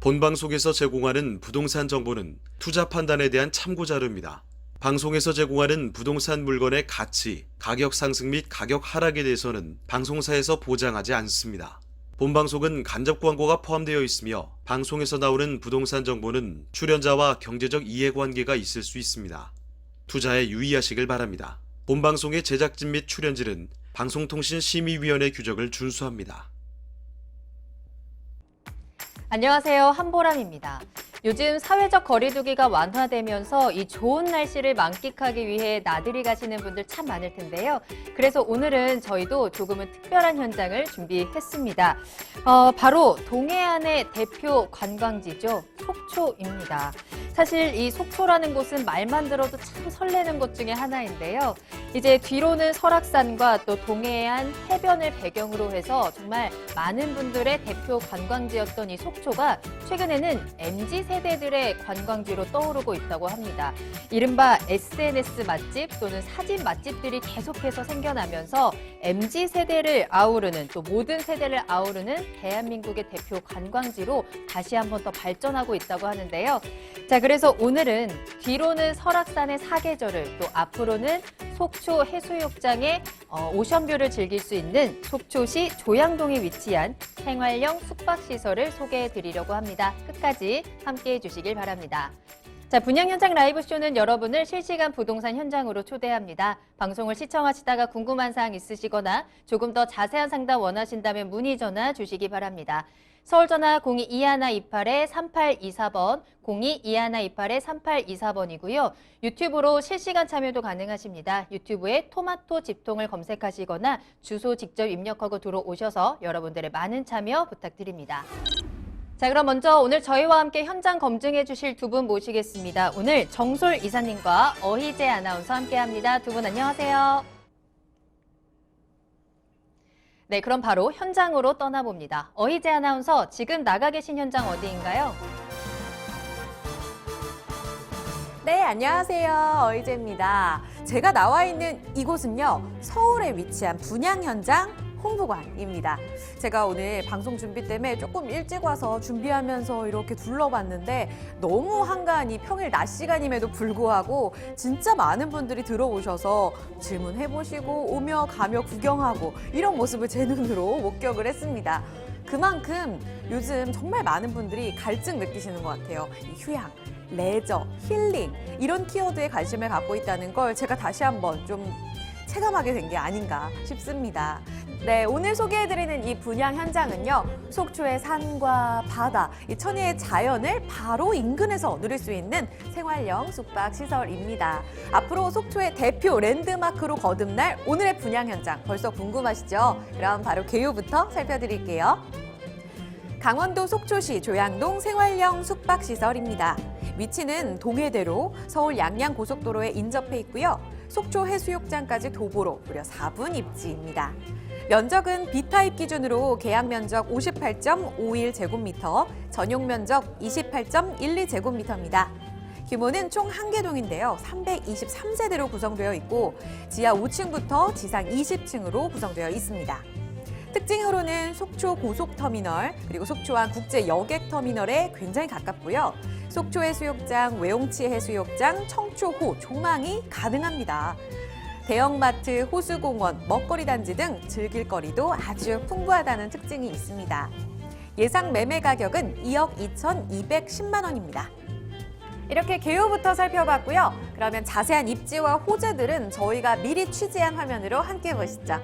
본 방송에서 제공하는 부동산 정보는 투자 판단에 대한 참고 자료입니다. 방송에서 제공하는 부동산 물건의 가치, 가격 상승 및 가격 하락에 대해서는 방송사에서 보장하지 않습니다. 본 방송은 간접 광고가 포함되어 있으며 방송에서 나오는 부동산 정보는 출연자와 경제적 이해관계가 있을 수 있습니다. 투자에 유의하시길 바랍니다. 본 방송의 제작진 및 출연진은 방송통신심의위원회 규정을 준수합니다. 안녕하세요. 한보람입니다. 요즘 사회적 거리두기가 완화되면서 이 좋은 날씨를 만끽하기 위해 나들이 가시는 분들 참 많을 텐데요. 그래서 오늘은 저희도 조금은 특별한 현장을 준비했습니다. 어, 바로 동해안의 대표 관광지죠. 속초입니다. 사실 이 속초라는 곳은 말만 들어도 참 설레는 곳 중에 하나인데요. 이제 뒤로는 설악산과 또 동해안 해변을 배경으로 해서 정말 많은 분들의 대표 관광지였던 이 속초가 최근에는 MZ 세대들의 관광지로 떠오르고 있다고 합니다. 이른바 SNS 맛집 또는 사진 맛집들이 계속해서 생겨나면서 MZ 세대를 아우르는 또 모든 세대를 아우르는 대한민국의 대표 관광지로 다시 한번 더 발전하고 있다고 하는데요. 자, 그래서 오늘은 뒤로는 설악산의 사계절을 또 앞으로는 속초 해수욕장의 어, 오션뷰를 즐길 수 있는 속초시 조양동에 위치한 생활형 숙박시설을 소개해 드리려고 합니다. 끝까지 함께 해주시길 바랍니다. 자, 분양 현장 라이브 쇼는 여러분을 실시간 부동산 현장으로 초대합니다. 방송을 시청하시다가 궁금한 사항 있으시거나 조금 더 자세한 상담 원하신다면 문의 전화 주시기 바랍니다. 서울 전화 022128-3824번, 022128-3824번이고요. 유튜브로 실시간 참여도 가능하십니다. 유튜브에 토마토 집통을 검색하시거나 주소 직접 입력하고 들어오셔서 여러분들의 많은 참여 부탁드립니다. 자, 그럼 먼저 오늘 저희와 함께 현장 검증해 주실 두 분 모시겠습니다. 오늘 정솔 이사님과 어희재 아나운서 함께 합니다. 두 분 안녕하세요. 네, 그럼 바로 현장으로 떠나봅니다. 어희재 아나운서, 지금 나가 계신 현장 어디인가요? 네, 안녕하세요. 어이제입니다. 제가 나와 있는 이곳은요, 서울에 위치한 분양 현장 홍보관입니다. 제가 오늘 방송 준비 때문에 조금 일찍 와서 준비하면서 이렇게 둘러봤는데 너무 한가하니 평일 낮 시간임에도 불구하고 진짜 많은 분들이 들어오셔서 질문해보시고 오며 가며 구경하고 이런 모습을 제 눈으로 목격을 했습니다. 그만큼 요즘 정말 많은 분들이 갈증 느끼시는 것 같아요. 이 휴양, 레저, 힐링 이런 키워드에 관심을 갖고 있다는 걸 제가 다시 한번 좀 체감하게 된 게 아닌가 싶습니다. 네, 오늘 소개해드리는 이 분양 현장은요, 속초의 산과 바다, 이 천혜의 자연을 바로 인근에서 누릴 수 있는 생활형 숙박 시설입니다. 앞으로 속초의 대표 랜드마크로 거듭날 오늘의 분양 현장 벌써 궁금하시죠? 그럼 바로 개요부터 살펴드릴게요. 강원도 속초시 조양동 생활형 숙박시설입니다. 위치는 동해대로 서울 양양 고속도로에 인접해 있고요. 속초 해수욕장까지 도보로 무려 4분 입지입니다. 면적은 B타입 기준으로 계약 면적 58.51제곱미터, 전용 면적 28.12제곱미터입니다. 규모는 총 한개 동인데요. 323세대로 구성되어 있고 지하 5층부터 지상 20층으로 구성되어 있습니다. 특징으로는 속초 고속터미널 그리고 속초항 국제 여객터미널에 굉장히 가깝고요. 속초 해수욕장, 외용치 해수욕장, 청초호, 조망이 가능합니다. 대형마트, 호수공원, 먹거리 단지 등 즐길 거리도 아주 풍부하다는 특징이 있습니다. 예상 매매 가격은 2억 2,210만 원입니다. 이렇게 개요부터 살펴봤고요. 그러면 자세한 입지와 호재들은 저희가 미리 취재한 화면으로 함께 보시죠.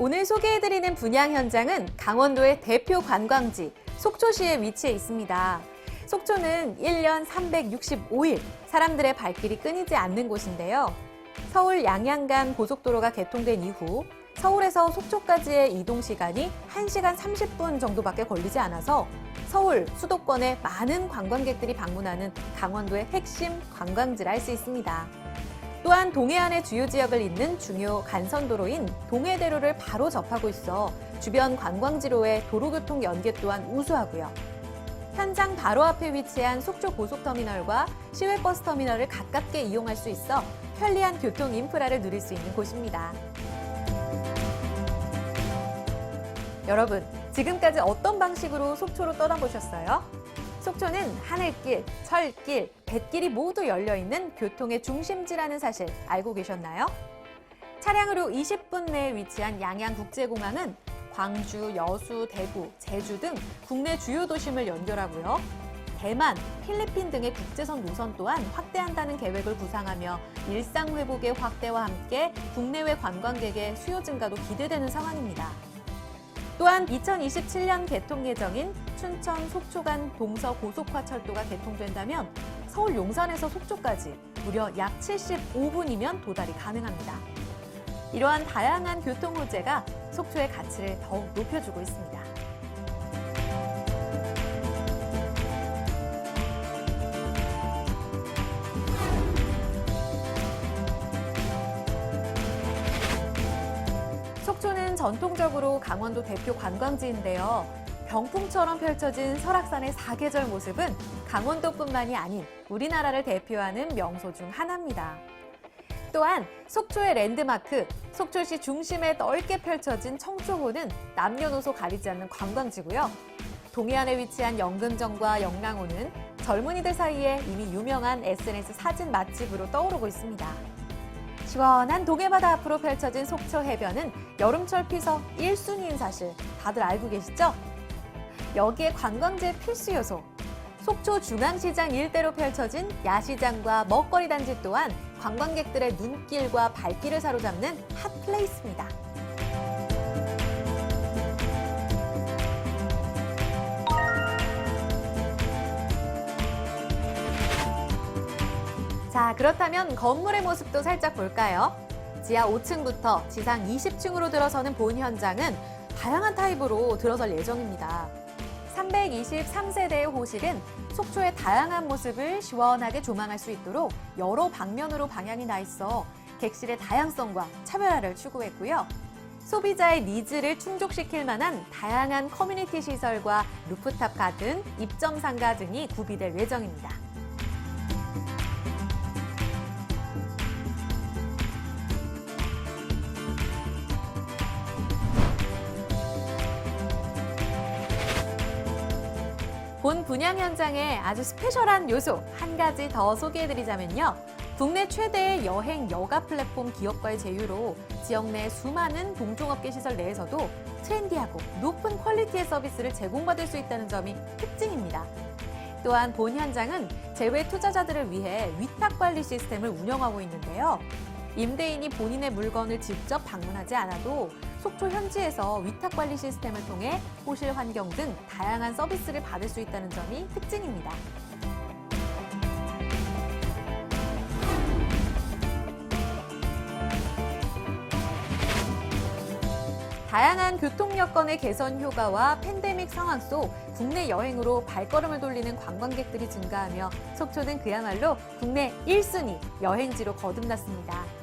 오늘 소개해드리는 분양 현장은 강원도의 대표 관광지 속초시에 위치해 있습니다. 속초는 1년 365일 사람들의 발길이 끊이지 않는 곳인데요. 서울 양양간 고속도로가 개통된 이후 서울에서 속초까지의 이동 시간이 1시간 30분 정도밖에 걸리지 않아서 서울 수도권에 많은 관광객들이 방문하는 강원도의 핵심 관광지라 할 수 있습니다. 또한 동해안의 주요 지역을 잇는 중요 간선도로인 동해대로를 바로 접하고 있어 주변 관광지로의 도로교통 연계 또한 우수하고요. 현장 바로 앞에 위치한 속초 고속터미널과 시외버스 터미널을 가깝게 이용할 수 있어 편리한 교통 인프라를 누릴 수 있는 곳입니다. 여러분, 지금까지 어떤 방식으로 속초로 떠나보셨어요? 속초는 하늘길, 철길, 뱃길이 모두 열려 있는 교통의 중심지라는 사실 알고 계셨나요? 차량으로 20분 내에 위치한 양양국제공항은 광주, 여수, 대구, 제주 등 국내 주요 도심을 연결하고요. 대만, 필리핀 등의 국제선 노선 또한 확대한다는 계획을 구상하며 일상 회복의 확대와 함께 국내외 관광객의 수요 증가도 기대되는 상황입니다. 또한 2027년 개통 예정인 춘천 속초 간 동서 고속화 철도가 개통된다면 서울 용산에서 속초까지 무려 약 75분이면 도달이 가능합니다. 이러한 다양한 교통 호재가 속초의 가치를 더욱 높여주고 있습니다. 전통적으로 강원도 대표 관광지인데요. 병풍처럼 펼쳐진 설악산의 사계절 모습은 강원도뿐만이 아닌 우리나라를 대표하는 명소 중 하나입니다. 또한 속초의 랜드마크, 속초시 중심에 넓게 펼쳐진 청초호는 남녀노소 가리지 않는 관광지고요. 동해안에 위치한 영근정과 영랑호는 젊은이들 사이에 이미 유명한 SNS 사진 맛집으로 떠오르고 있습니다. 시원한 동해바다 앞으로 펼쳐진 속초 해변은 여름철 피서 1순위인 사실 다들 알고 계시죠? 여기에 관광지의 필수 요소, 속초 중앙시장 일대로 펼쳐진 야시장과 먹거리 단지 또한 관광객들의 눈길과 발길을 사로잡는 핫 플레이스입니다. 자, 그렇다면 건물의 모습도 살짝 볼까요? 지하 5층부터 지상 20층으로 들어서는 본 현장은 다양한 타입으로 들어설 예정입니다. 323세대의 호실은 속초의 다양한 모습을 시원하게 조망할 수 있도록 여러 방면으로 방향이 나 있어 객실의 다양성과 차별화를 추구했고요. 소비자의 니즈를 충족시킬 만한 다양한 커뮤니티 시설과 루프탑 가든, 입점 상가 등이 구비될 예정입니다. 본 분양 현장에 아주 스페셜한 요소 한 가지 더 소개해드리자면요. 국내 최대의 여행 여가 플랫폼 기업과의 제휴로 지역 내 수많은 동종업계 시설 내에서도 트렌디하고 높은 퀄리티의 서비스를 제공받을 수 있다는 점이 특징입니다. 또한 본 현장은 재외 투자자들을 위해 위탁 관리 시스템을 운영하고 있는데요. 임대인이 본인의 물건을 직접 방문하지 않아도 속초 현지에서 위탁 관리 시스템을 통해 호실 환경 등 다양한 서비스를 받을 수 있다는 점이 특징입니다. 다양한 교통 여건의 개선 효과와 팬데믹 상황 속 국내 여행으로 발걸음을 돌리는 관광객들이 증가하며 속초는 그야말로 국내 1순위 여행지로 거듭났습니다.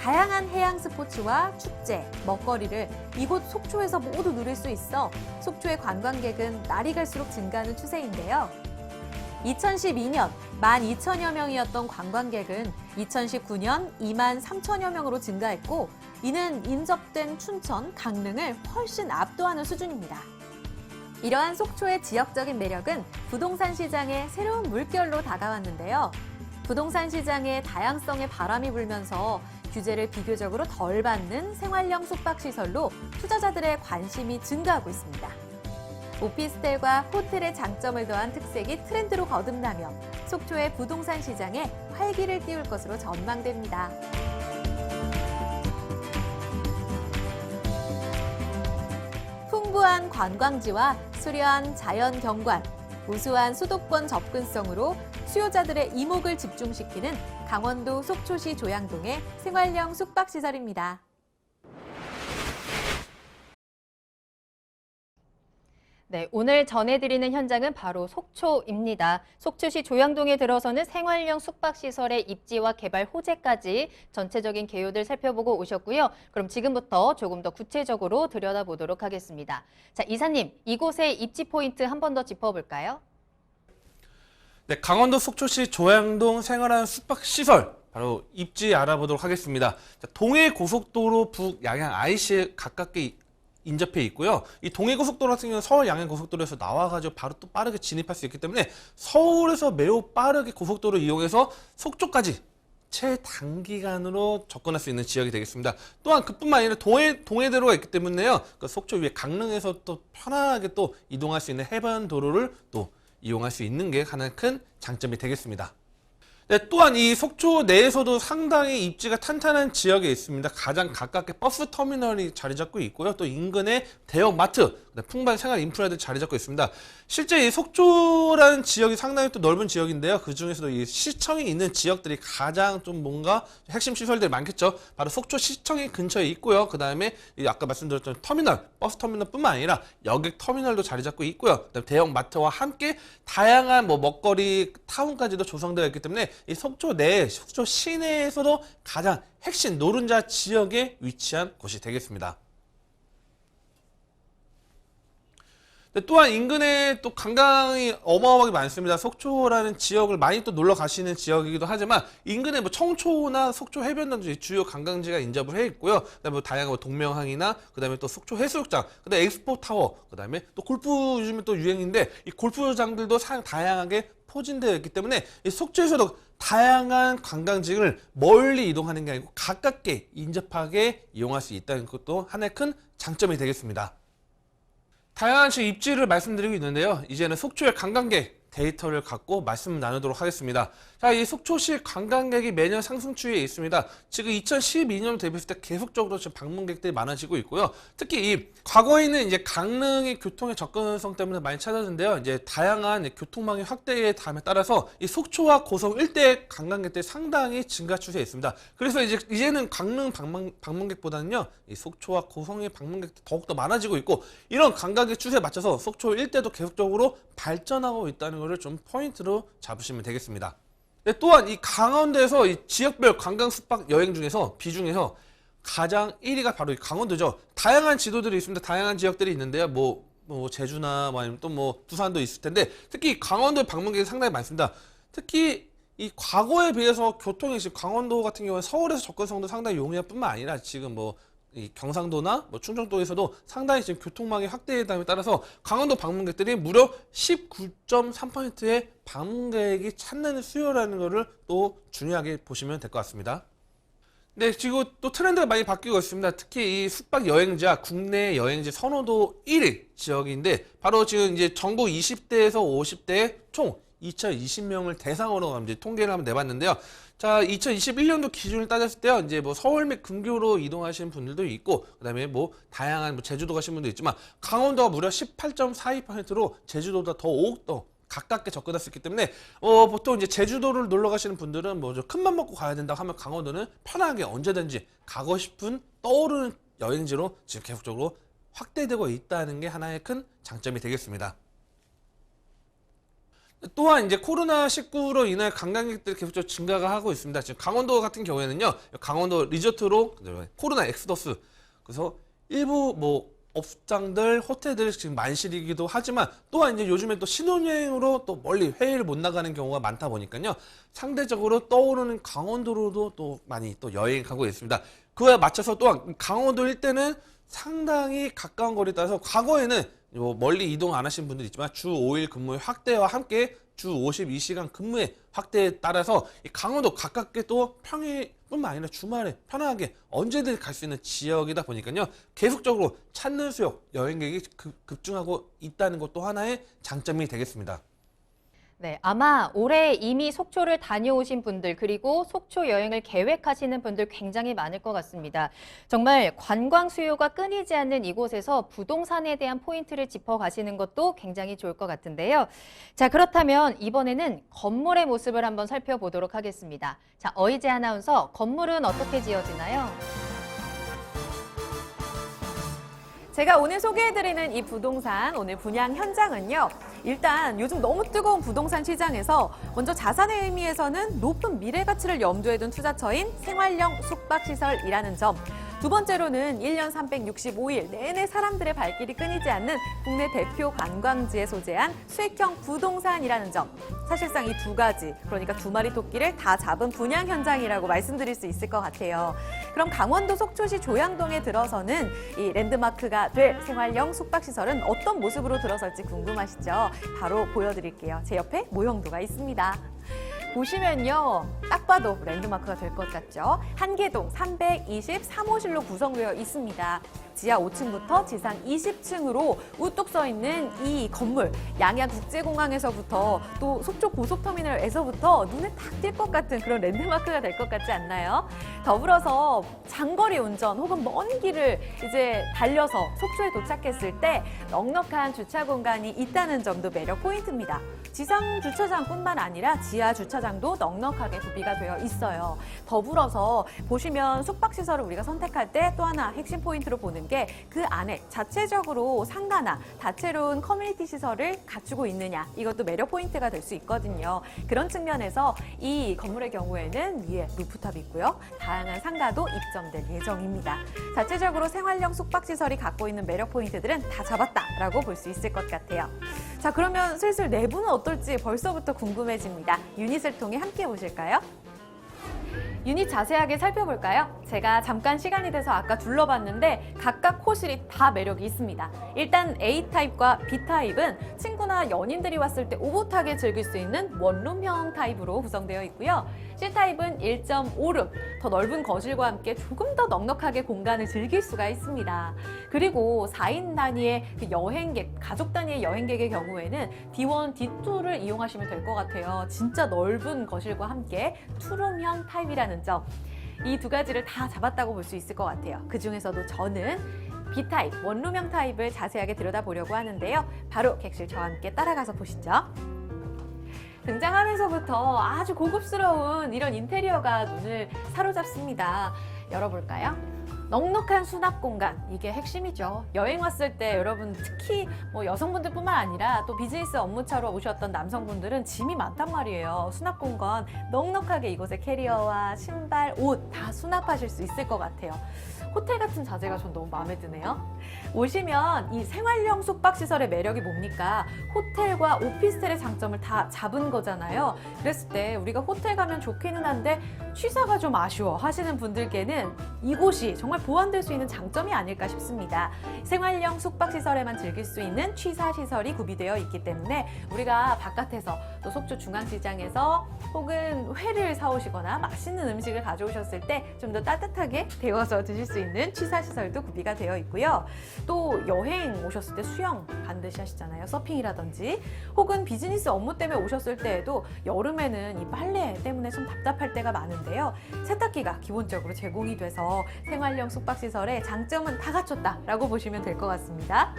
다양한 해양 스포츠와 축제, 먹거리를 이곳 속초에서 모두 누릴 수 있어 속초의 관광객은 날이 갈수록 증가하는 추세인데요. 2012년 12,000여 명이었던 관광객은 2019년 2만 3천여 명으로 증가했고 이는 인접된 춘천, 강릉을 훨씬 압도하는 수준입니다. 이러한 속초의 지역적인 매력은 부동산 시장의 새로운 물결로 다가왔는데요. 부동산 시장의 다양성에 바람이 불면서 규제를 비교적으로 덜 받는 생활형 숙박시설로 투자자들의 관심이 증가하고 있습니다. 오피스텔과 호텔의 장점을 더한 특색이 트렌드로 거듭나며 속초의 부동산 시장에 활기를 띄울 것으로 전망됩니다. 풍부한 관광지와 수려한 자연 경관, 우수한 수도권 접근성으로 수요자들의 이목을 집중시키는 강원도 속초시 조양동의 생활형 숙박시설입니다. 네, 오늘 전해드리는 현장은 바로 속초입니다. 속초시 조양동에 들어서는 생활형 숙박시설의 입지와 개발 호재까지 전체적인 개요들 살펴보고 오셨고요. 그럼 지금부터 조금 더 구체적으로 들여다보도록 하겠습니다. 자, 이사님, 이곳의 입지 포인트 한 번 더 짚어볼까요? 네, 강원도 속초시 조양동 생활한 숙박시설 바로 입지 알아보도록 하겠습니다. 자, 동해 고속도로 북 양양 IC에 가깝게 이- 인접해 있고요. 이 동해 고속도로 같은 경우는 서울 양양 고속도로에서 나와가지고 바로 또 빠르게 진입할 수 있기 때문에 서울에서 매우 빠르게 고속도로 이용해서 속초까지 최단기간으로 접근할 수 있는 지역이 되겠습니다. 또한 그뿐만 아니라 동해 동해대로가 있기 때문에요. 그 속초 위에 강릉에서 또 편안하게 또 이동할 수 있는 해변 도로를 또 이용할 수 있는 게 가장 큰 장점이 되겠습니다. 네, 또한 이 속초 내에서도 상당히 입지가 탄탄한 지역에 있습니다. 가장 가깝게 버스 터미널이 자리 잡고 있고요. 또 인근에 대형 마트, 풍부한 생활 인프라들이 자리 잡고 있습니다. 실제 이 속초라는 지역이 상당히 또 넓은 지역인데요. 그 중에서도 이 시청이 있는 지역들이 가장 좀 뭔가 핵심 시설들이 많겠죠. 바로 속초 시청이 근처에 있고요. 그 다음에 아까 말씀드렸던 터미널, 버스 터미널뿐만 아니라 여객 터미널도 자리 잡고 있고요. 그다음에 대형 마트와 함께 다양한 뭐 먹거리 타운까지도 조성되어 있기 때문에 이 속초 내, 속초 시내에서도 가장 핵심 노른자 지역에 위치한 곳이 되겠습니다. 네, 또한 인근에 또 관광이 어마어마하게 많습니다. 속초라는 지역을 많이 또 놀러 가시는 지역이기도 하지만 인근에 뭐 청초나 속초 해변단 등 주요 관광지가 인접을 해 있고요. 그다음에 뭐 다양한 뭐 동명항이나 그다음에 또 속초 해수욕장, 그다음에 엑스포 타워, 그다음에 또 골프 요즘에 또 유행인데 이 골프장들도 상 다양하게 포진되어 있기 때문에 이 속초에서도 다양한 관광지를 멀리 이동하는 게 아니고 가깝게 인접하게 이용할 수 있다는 것도 하나의 큰 장점이 되겠습니다. 다양한 시 입지를 말씀드리고 있는데요. 이제는 속초의 관광객 데이터를 갖고 말씀 나누도록 하겠습니다. 자, 이 속초시 관광객이 매년 상승 추이에 있습니다. 지금 2012년 대비했을 때 계속적으로 지금 방문객들이 많아지고 있고요. 특히 이 과거에는 이제 강릉의 교통의 접근성 때문에 많이 찾아졌는데요. 이제 다양한 이 교통망의 확대에 담에 따라서 이 속초와 고성 일대 관광객들이 상당히 증가 추세에 있습니다. 그래서 이제 이제는 강릉 방문, 방문객보다는요, 이 속초와 고성의 방문객들이 더욱더 많아지고 있고 이런 관광객 추세에 맞춰서 속초 일대도 계속적으로 발전하고 있다는 것을 좀 포인트로 잡으시면 되겠습니다. 네, 또한 이 강원도에서 이 지역별 관광 숙박 여행 중에서 비중에서 가장 1위가 바로 이 강원도죠. 다양한 지도들이 있습니다. 다양한 지역들이 있는데요. 뭐, 뭐 제주나 뭐 아니면 또 뭐 부산도 있을 텐데 특히 강원도 방문객이 상당히 많습니다. 특히 이 과거에 비해서 교통이 지금 강원도 같은 경우는 서울에서 접근성도 상당히 용이할 뿐만 아니라 지금 뭐이 경상도나 뭐 충청도에서도 상당히 지금 교통망이 확대됨에 따라서 강원도 방문객들이 무려 19.3%의 방문객이 찾는 수요라는 것을 또 중요하게 보시면 될 것 같습니다. 네, 지금 또 트렌드가 많이 바뀌고 있습니다. 특히 이 숙박 여행자, 국내 여행지 선호도 1위 지역인데, 바로 지금 이제 전국 20대에서 50대 총 2,020명을 대상으로 이제 통계를 한번 내봤는데요. 자, 2021년도 기준을 따졌을 때요, 이제 뭐 서울 및 근교로 이동하시는 분들도 있고, 그 다음에 뭐 다양한 뭐 제주도 가시는 분도 있지만, 강원도가 무려 18.42%로 제주도보다 더 가깝게 접근할 수 있기 때문에 어, 보통 이제 제주도를 놀러 가시는 분들은 뭐 큰맘 먹고 가야 된다고 하면 강원도는 편하게 언제든지 가고 싶은 떠오르는 여행지로 지금 계속적으로 확대되고 있다는 게 하나의 큰 장점이 되겠습니다. 또한 이제 코로나19로 인해 관광객들이 계속적으로 증가가 하고 있습니다. 지금 강원도 같은 경우에는요, 강원도 리조트로 코로나 엑스더스 그래서 일부 뭐 업장들, 호텔들 지금 만실이기도 하지만 또한 이제 요즘에 또 신혼여행으로 또 멀리 해외를 못 나가는 경우가 많다 보니까요. 상대적으로 떠오르는 강원도로도 또 많이 또 여행하고 있습니다. 그에 맞춰서 또한 강원도 일대는 상당히 가까운 거리에 따라서 과거에는 뭐 멀리 이동 안 하신 분들 있지만 주 5일 근무의 확대와 함께 주 52시간 근무의 확대에 따라서 이 강원도 가깝게 또 평일뿐만 아니라 주말에 편하게 언제든 갈 수 있는 지역이다 보니까요 계속적으로 찾는 수요 여행객이 급- 급증하고 있다는 것도 하나의 장점이 되겠습니다. 네, 아마 올해 이미 속초를 다녀오신 분들 그리고 속초 여행을 계획하시는 분들 굉장히 많을 것 같습니다. 정말 관광 수요가 끊이지 않는 이곳에서 부동산에 대한 포인트를 짚어 가시는 것도 굉장히 좋을 것 같은데요. 자, 그렇다면 이번에는 건물의 모습을 한번 살펴보도록 하겠습니다. 자, 어이제 아나운서, 건물은 어떻게 지어지나요? 제가 오늘 소개해드리는 이 부동산 오늘 분양 현장은요. 일단 요즘 너무 뜨거운 부동산 시장에서 먼저 자산의 의미에서는 높은 미래 가치를 염두에 둔 투자처인 생활형 숙박시설이라는 점. 두 번째로는 1년 365일 내내 사람들의 발길이 끊이지 않는 국내 대표 관광지에 소재한 수익형 부동산이라는 점. 사실상 이 두 가지, 그러니까 두 마리 토끼를 다 잡은 분양 현장이라고 말씀드릴 수 있을 것 같아요. 그럼 강원도 속초시 조양동에 들어서는 이 랜드마크가 될 생활형 숙박시설은 어떤 모습으로 들어설지 궁금하시죠? 바로 보여드릴게요. 제 옆에 모형도가 있습니다. 보시면요. 딱 봐도 랜드마크가 될 것 같죠? 한계동 323호실로 구성되어 있습니다. 지하 5층부터 지상 20층으로 우뚝 서 있는 이 건물, 양양국제공항에서부터 또 속초 고속터미널에서부터 눈에 딱띌것 같은 그런 랜드마크가 될 것 같지 않나요? 더불어서 장거리 운전 혹은 먼 길을 이제 달려서 속초에 도착했을 때 넉넉한 주차 공간이 있다는 점도 매력 포인트입니다. 지상 주차장뿐만 아니라 지하 주차장도 넉넉하게 구비가 되어 있어요. 더불어서 보시면 숙박시설을 우리가 선택할 때 또 하나 핵심 포인트로 보는 게 그 안에 자체적으로 상가나 다채로운 커뮤니티 시설을 갖추고 있느냐 이것도 매력 포인트가 될 수 있거든요. 그런 측면에서 이 건물의 경우에는 위에 루프탑이 있고요. 다양한 상가도 입점될 예정입니다. 자체적으로 생활형 숙박시설이 갖고 있는 매력 포인트들은 다 잡았다라고 볼 수 있을 것 같아요. 자, 그러면 슬슬 내부는 어떨지 벌써부터 궁금해집니다. 유닛을 통해 함께 보실까요? 유닛 자세하게 살펴볼까요? 제가 잠깐 시간이 돼서 아까 둘러봤는데 각각 호실이 다 매력이 있습니다. 일단 A타입과 B타입은 친구나 연인들이 왔을 때 오붓하게 즐길 수 있는 원룸형 타입으로 구성되어 있고요. C타입은 1.5룸, 더 넓은 거실과 함께 조금 더 넉넉하게 공간을 즐길 수가 있습니다. 그리고 4인 단위의 그 여행객, 가족 단위의 여행객의 경우에는 D1, D2를 이용하시면 될 것 같아요. 진짜 넓은 거실과 함께 투룸형 타입이라는 점. 이 두 가지를 다 잡았다고 볼 수 있을 것 같아요. 그 중에서도 저는 B타입, 원룸형 타입을 자세하게 들여다보려고 하는데요. 바로 객실 저와 함께 따라가서 보시죠. 등장하면서부터 아주 고급스러운 이런 인테리어가 눈을 사로잡습니다. 열어볼까요? 넉넉한 수납 공간 이게 핵심이죠. 여행 왔을 때 여러분 특히 뭐 여성분들 뿐만 아니라 또 비즈니스 업무차로 오셨던 남성분들은 짐이 많단 말이에요. 수납 공간 넉넉하게 이곳에 캐리어와 신발, 옷 다 수납하실 수 있을 것 같아요. 호텔 같은 자재가 전 너무 마음에 드네요. 오시면 이 생활형 숙박시설의 매력이 뭡니까? 호텔과 오피스텔의 장점을 다 잡은 거잖아요. 그랬을 때 우리가 호텔 가면 좋기는 한데 취사가 좀 아쉬워 하시는 분들께는 이곳이 정말 보완될 수 있는 장점이 아닐까 싶습니다. 생활형 숙박시설에만 즐길 수 있는 취사시설이 구비되어 있기 때문에 우리가 바깥에서 또 속초 중앙시장에서 혹은 회를 사오시거나 맛있는 음식을 가져오셨을 때 좀 더 따뜻하게 데워서 드실 수 있는 취사시설도 구비가 되어 있고요. 또 여행 오셨을 때 수영 반드시 하시잖아요. 서핑이라든지 혹은 비즈니스 업무 때문에 오셨을 때에도 여름에는 이 빨래 때문에 좀 답답할 때가 많은데요. 세탁기가 기본적으로 제공이 돼서 생활형 숙박시설의 장점은 다 갖췄다라고 보시면 될 것 같습니다.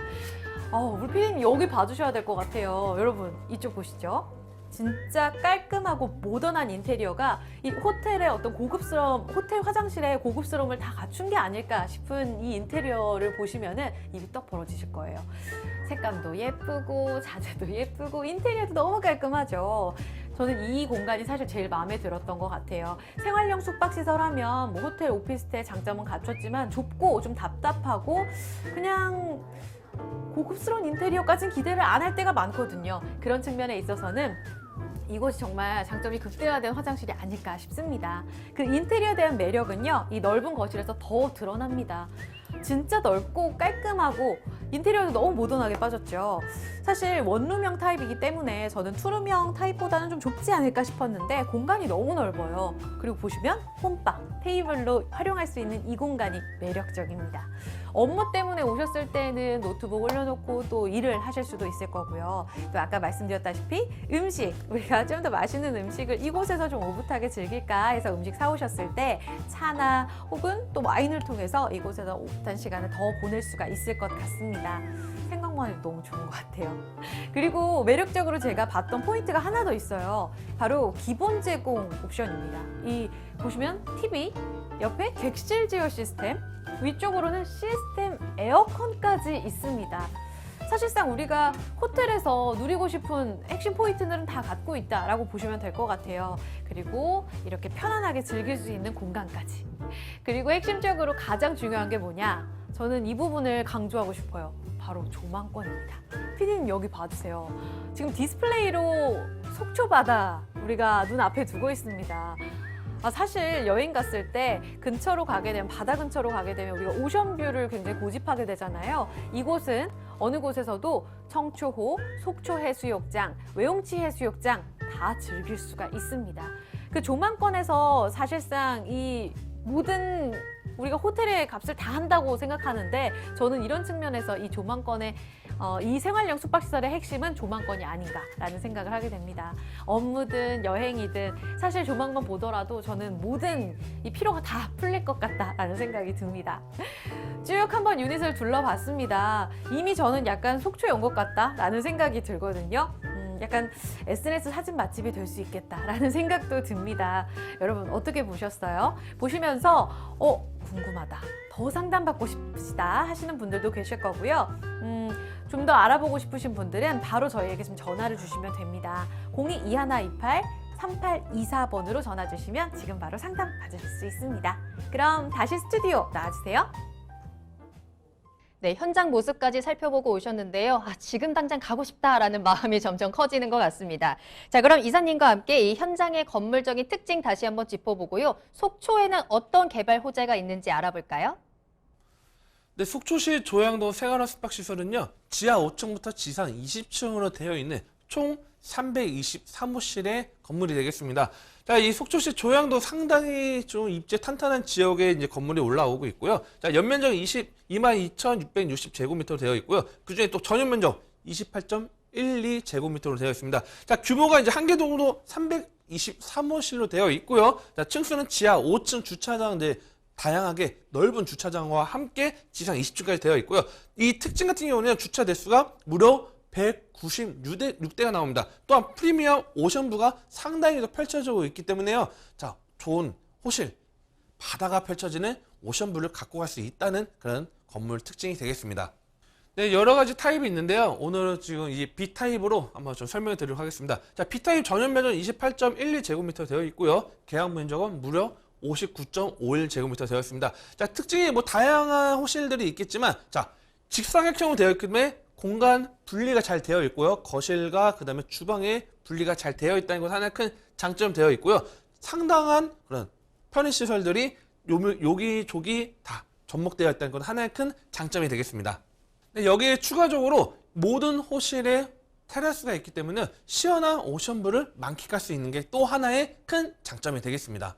어, 우리 피디님 여기 봐주셔야 될 것 같아요. 여러분 이쪽 보시죠. 진짜 깔끔하고 모던한 인테리어가 이 호텔의 어떤 고급스러움, 호텔 화장실의 고급스러움을 다 갖춘 게 아닐까 싶은 이 인테리어를 보시면은 입이 떡 벌어지실 거예요. 색감도 예쁘고 자재도 예쁘고 인테리어도 너무 깔끔하죠. 저는 이 공간이 사실 제일 마음에 들었던 것 같아요. 생활형 숙박시설 하면 뭐 호텔, 오피스텔 장점은 갖췄지만 좁고 좀 답답하고 그냥 고급스러운 인테리어까지는 기대를 안 할 때가 많거든요. 그런 측면에 있어서는 이곳이 정말 장점이 극대화된 화장실이 아닐까 싶습니다. 그 인테리어에 대한 매력은요, 이 넓은 거실에서 더 드러납니다. 진짜 넓고 깔끔하고 인테리어도 너무 모던하게 빠졌죠. 사실 원룸형 타입이기 때문에 저는 투룸형 타입보다는 좀 좁지 않을까 싶었는데 공간이 너무 넓어요. 그리고 보시면 홈방, 테이블로 활용할 수 있는 이 공간이 매력적입니다. 업무 때문에 오셨을 때는 노트북 올려놓고 또 일을 하실 수도 있을 거고요. 또 아까 말씀드렸다시피 음식, 우리가 좀 더 맛있는 음식을 이곳에서 좀 오붓하게 즐길까 해서 음식 사오셨을 때 차나 혹은 또 와인을 통해서 이곳에서 오붓한 시간을 더 보낼 수가 있을 것 같습니다. 해도 너무 좋은 것 같아요. 그리고 매력적으로 제가 봤던 포인트가 하나 더 있어요. 바로 기본 제공 옵션입니다. 이 보시면 TV, 옆에 객실 제어 시스템, 위쪽으로는 시스템 에어컨까지 있습니다. 사실상 우리가 호텔에서 누리고 싶은 핵심 포인트들은 다 갖고 있다라고 보시면 될 것 같아요. 그리고 이렇게 편안하게 즐길 수 있는 공간까지. 그리고 핵심적으로 가장 중요한 게 뭐냐? 저는 이 부분을 강조하고 싶어요. 바로 조망권입니다. 피디님 여기 봐주세요. 지금 디스플레이로 속초 바다 우리가 눈앞에 두고 있습니다. 아, 사실 여행 갔을 때 근처로 가게 되면 바다 근처로 가게 되면 우리가 오션뷰를 굉장히 고집하게 되잖아요. 이곳은 어느 곳에서도 청초호, 속초 해수욕장, 외용치 해수욕장 다 즐길 수가 있습니다. 그 조망권에서 사실상 이 모든 우리가 호텔의 값을 다 한다고 생각하는데 저는 이런 측면에서 이 조망권의 어, 이 생활형 숙박시설의 핵심은 조망권이 아닌가라는 생각을 하게 됩니다. 업무든 여행이든 사실 조망만 보더라도 저는 모든 이 피로가 다 풀릴 것 같다라는 생각이 듭니다. 쭉 한번 유닛을 둘러봤습니다. 이미 저는 약간 속초에 온 것 같다라는 생각이 들거든요. 음, 약간 SNS 사진 맛집이 될 수 있겠다라는 생각도 듭니다. 여러분 어떻게 보셨어요? 보시면서 어 궁금하다. 더 상담받고 싶으시다 하시는 분들도 계실 거고요. 음, 좀 더 알아보고 싶으신 분들은 바로 저희에게 좀 전화를 주시면 됩니다. 022128 3824번으로 전화 주시면 지금 바로 상담 받으실 수 있습니다. 그럼 다시 스튜디오 나와주세요. 네, 현장 모습까지 살펴보고 오셨는데요. 아, 지금 당장 가고 싶다라는 마음이 점점 커지는 것 같습니다. 자, 그럼 이사님과 함께 이 현장의 건물적인 특징 다시 한번 짚어보고요. 속초에는 어떤 개발 호재가 있는지 알아볼까요? 네, 속초시 조양동 생활화 숙박시설은요, 지하 5층부터 지상 20층으로 되어 있는 총 323호실의 건물이 되겠습니다. 자, 이 속초시 조양도 상당히 좀 입지 탄탄한 지역에 이제 건물이 올라오고 있고요. 자, 연면적 22만 2,660제곱미터로 되어 있고요. 그 중에 또 전용 면적 28.12 제곱미터로 되어 있습니다. 자, 규모가 이제 한개 동으로 323호실로 되어 있고요. 자, 층수는 지하 5층 주차장 네, 다양하게 넓은 주차장과 함께 지상 20층까지 되어 있고요. 이 특징 같은 경우는 주차 대수가 무려 196대, 6대가 나옵니다. 또한 프리미엄 오션부가 상당히 더 펼쳐지고 있기 때문에요. 자, 좋은 호실, 바다가 펼쳐지는 오션부를 갖고 갈 수 있다는 그런 건물 특징이 되겠습니다. 네, 여러 가지 타입이 있는데요. 오늘은 지금 이 B타입으로 한번 좀 설명해 드리도록 하겠습니다. 자, B타입 전용 면적 28.12제곱미터 되어 있고요. 계약 면적은 무려 59.51제곱미터 되어 있습니다. 자, 특징이 뭐 다양한 호실들이 있겠지만, 자, 직사각형으로 되어 있기 때문에 공간 분리가 잘 되어 있고요. 거실과 그 다음에 주방에 분리가 잘 되어 있다는 것 하나 큰 장점 되어 있고요. 상당한 그런 편의 시설들이 요- 여기저기 다 접목되어 있다는 것 하나의 큰 장점이 되겠습니다. 네, 여기에 추가적으로 모든 호실에 테라스가 있기 때문에 시원한 오션뷰를 만끽할 수 있는 게 또 하나의 큰 장점이 되겠습니다.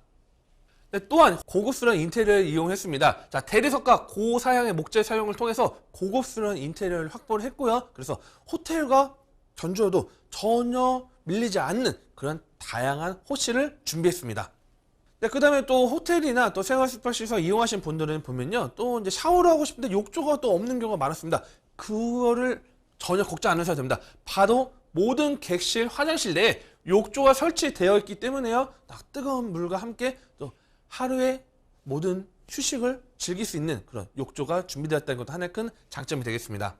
네, 또한 고급스러운 인테리어를 이용했습니다. 자, 대리석과 고사양의 목재 사용을 통해서 고급스러운 인테리어를 확보를 했고요. 그래서 호텔과 전주어도 전혀 밀리지 않는 그런 다양한 호실을 준비했습니다. 네, 그 다음에 또 호텔이나 또 생활 숙박시설 이용하신 분들은 보면요. 또 이제 샤워를 하고 싶은데 욕조가 또 없는 경우가 많았습니다. 그거를 전혀 걱정 안 하셔도 됩니다. 바로 모든 객실 화장실 내에 욕조가 설치되어 있기 때문에요. 딱 뜨거운 물과 함께 또 하루에 모든 휴식을 즐길 수 있는 그런 욕조가 준비되었다는 것도 하나의 큰 장점이 되겠습니다.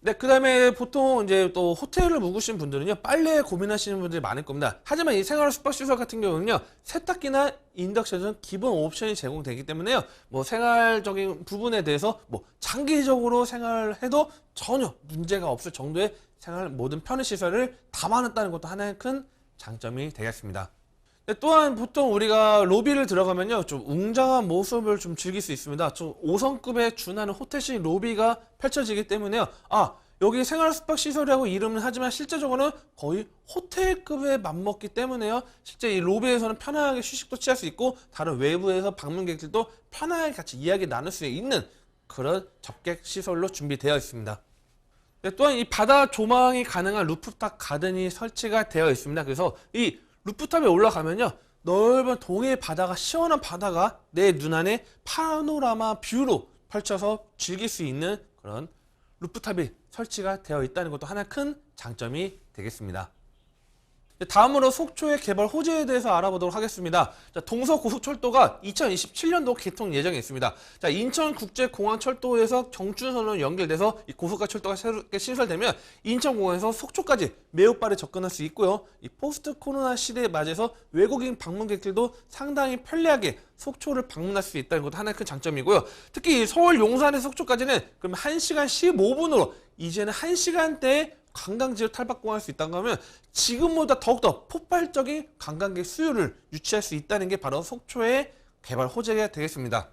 네, 그 다음에 보통 이제 또 호텔을 묵으신 분들은요, 빨래 고민하시는 분들이 많을 겁니다. 하지만 이 생활 숙박시설 같은 경우는요, 세탁기나 인덕션은 기본 옵션이 제공되기 때문에요, 뭐 생활적인 부분에 대해서 뭐 장기적으로 생활해도 전혀 문제가 없을 정도의 생활 모든 편의시설을 담아놨다는 것도 하나의 큰 장점이 되겠습니다. 네, 또한 보통 우리가 로비를 들어가면요 좀 웅장한 모습을 좀 즐길 수 있습니다. 좀 5성급에 준하는 호텔식 로비가 펼쳐지기 때문에요. 아 여기 생활 숙박 시설이라고 이름은 하지만 실제적으로는 거의 호텔급에 맞먹기 때문에요. 실제 이 로비에서는 편안하게 휴식도 취할 수 있고 다른 외부에서 방문객들도 편안하게 같이 이야기 나눌 수 있는 그런 접객 시설로 준비되어 있습니다. 네, 또한 이 바다 조망이 가능한 루프탑 가든이 설치가 되어 있습니다. 그래서 이 루프탑에 올라가면요. 넓은 동해 바다가 시원한 바다가 내 눈안에 파노라마 뷰로 펼쳐서 즐길 수 있는 그런 루프탑이 설치가 되어 있다는 것도 하나 큰 장점이 되겠습니다. 네, 다음으로 속초의 개발 호재에 대해서 알아보도록 하겠습니다. 자, 동서고속철도가 2027년도 개통 예정에 있습니다. 자, 인천국제공항철도에서 경춘선으로 연결돼서 이 고속가철도가 새롭게 신설되면 인천공항에서 속초까지 매우 빠르게 접근할 수 있고요. 이 포스트 코로나 시대에 맞아서 외국인 방문객들도 상당히 편리하게 속초를 방문할 수 있다는 것도 하나의 큰 장점이고요. 특히 서울 용산에서 속초까지는 그럼 1시간 15분으로 이제는 1시간대에 관광지를 탈바꿈할 수 있다는 거면 지금보다 더욱더 폭발적인 관광객 수요를 유치할 수 있다는 게 바로 속초의 개발 호재가 되겠습니다.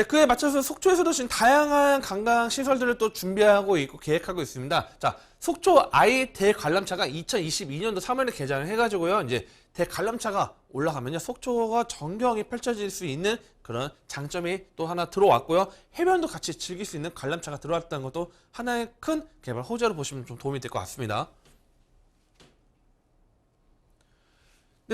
네, 그에 맞춰서 속초에서도 지금 다양한 관광 시설들을 또 준비하고 있고 계획하고 있습니다. 자, 속초 아이 대관람차가 2022년도 3월에 개장을 해가지고요. 이제 대관람차가 올라가면요. 속초가 전경이 펼쳐질 수 있는 그런 장점이 또 하나 들어왔고요. 해변도 같이 즐길 수 있는 관람차가 들어왔다는 것도 하나의 큰 개발 호재로 보시면 좀 도움이 될 것 같습니다.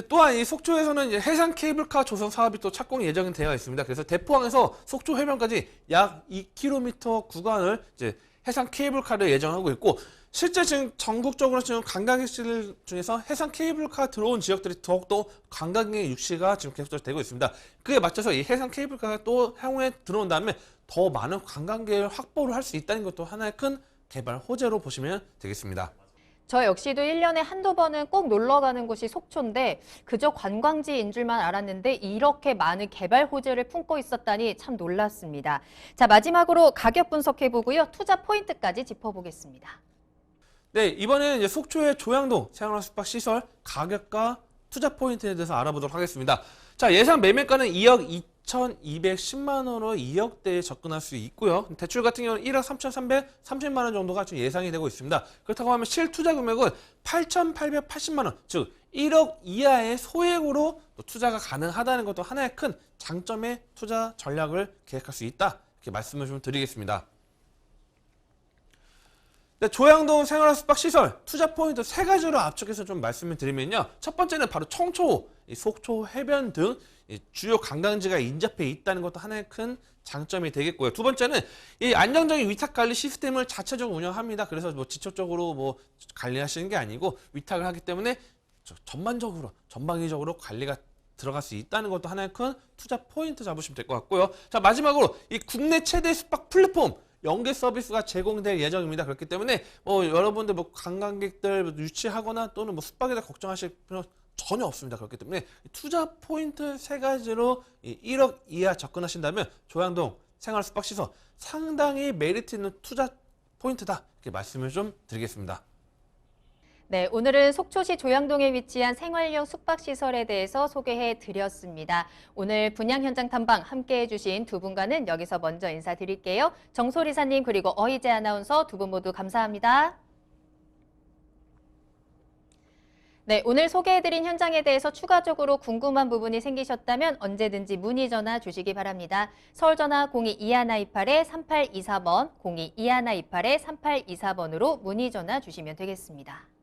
또한 이 속초에서는 해상 케이블카 조성 사업이 또 착공 예정이 되어 있습니다. 그래서 대포항에서 속초 해변까지 약 2km 구간을 이제 해상 케이블카를 예정하고 있고 실제 지금 전국적으로 지금 관광객들 중에서 해상 케이블카 들어온 지역들이 더욱더 관광객 육시가 지금 계속적으로 되고 있습니다. 그에 맞춰서 이 해상 케이블카가 또 향후에 들어온 다음에 더 많은 관광객을 확보를 할 수 있다는 것도 하나의 큰 개발 호재로 보시면 되겠습니다. 저 역시도 1년에 한두 번은 꼭 놀러 가는 곳이 속초인데 그저 관광지인 줄만 알았는데 이렇게 많은 개발 호재를 품고 있었다니 참 놀랐습니다. 자, 마지막으로 가격 분석해 보고요. 투자 포인트까지 짚어보겠습니다. 네, 이번에는 이제 속초의 조양동 생활 숙박 시설 가격과 투자 포인트에 대해서 알아보도록 하겠습니다. 자, 예상 매매가는 2억 2,210만 원으로 2억대에 접근할 수 있고요. 대출 같은 경우는 1억 3,330만 원 정도가 지금 예상이 되고 있습니다. 그렇다고 하면 실투자 금액은 8,880만 원, 즉 1억 이하의 소액으로 또 투자가 가능하다는 것도 하나의 큰 장점의 투자 전략을 계획할 수 있다. 이렇게 말씀을 좀 드리겠습니다. 네, 조양동 생활 숙박 시설 투자 포인트 세 가지로 압축해서 좀 말씀을 드리면요. 첫 번째는 바로 청초, 이 속초 해변 등이 주요 관광지가 인접해 있다는 것도 하나의 큰 장점이 되겠고요. 두 번째는 이 안정적인 위탁 관리 시스템을 자체적으로 운영합니다. 그래서 뭐 지초적으로 뭐 관리하시는 게 아니고 위탁을 하기 때문에 저- 전반적으로 전방위적으로 관리가 들어갈 수 있다는 것도 하나의 큰 투자 포인트 잡으시면 될 것 같고요. 자 마지막으로 이 국내 최대 숙박 플랫폼 연계 서비스가 제공될 예정입니다. 그렇기 때문에 뭐 여러분들 뭐 관광객들 뭐 유치하거나 또는 뭐 숙박에 대해 걱정하실 필요 전혀 없습니다. 그렇기 때문에 이 투자 포인트 세 가지로 이 1억 이하 접근하신다면 조양동 생활 숙박 시설 상당히 메리트 있는 투자 포인트다 이렇게 말씀을 좀 드리겠습니다. 네, 오늘은 속초시 조양동에 위치한 생활형 숙박시설에 대해서 소개해 드렸습니다. 오늘 분양 현장 탐방 함께 해주신 두 분과는 여기서 먼저 인사드릴게요. 정소리사님 그리고 어이제 아나운서 두 분 모두 감사합니다. 네, 오늘 소개해드린 현장에 대해서 추가적으로 궁금한 부분이 생기셨다면 언제든지 문의 전화 주시기 바랍니다. 서울 전화 02-2128-3824번, 02-2128-3824번으로 문의 전화 주시면 되겠습니다.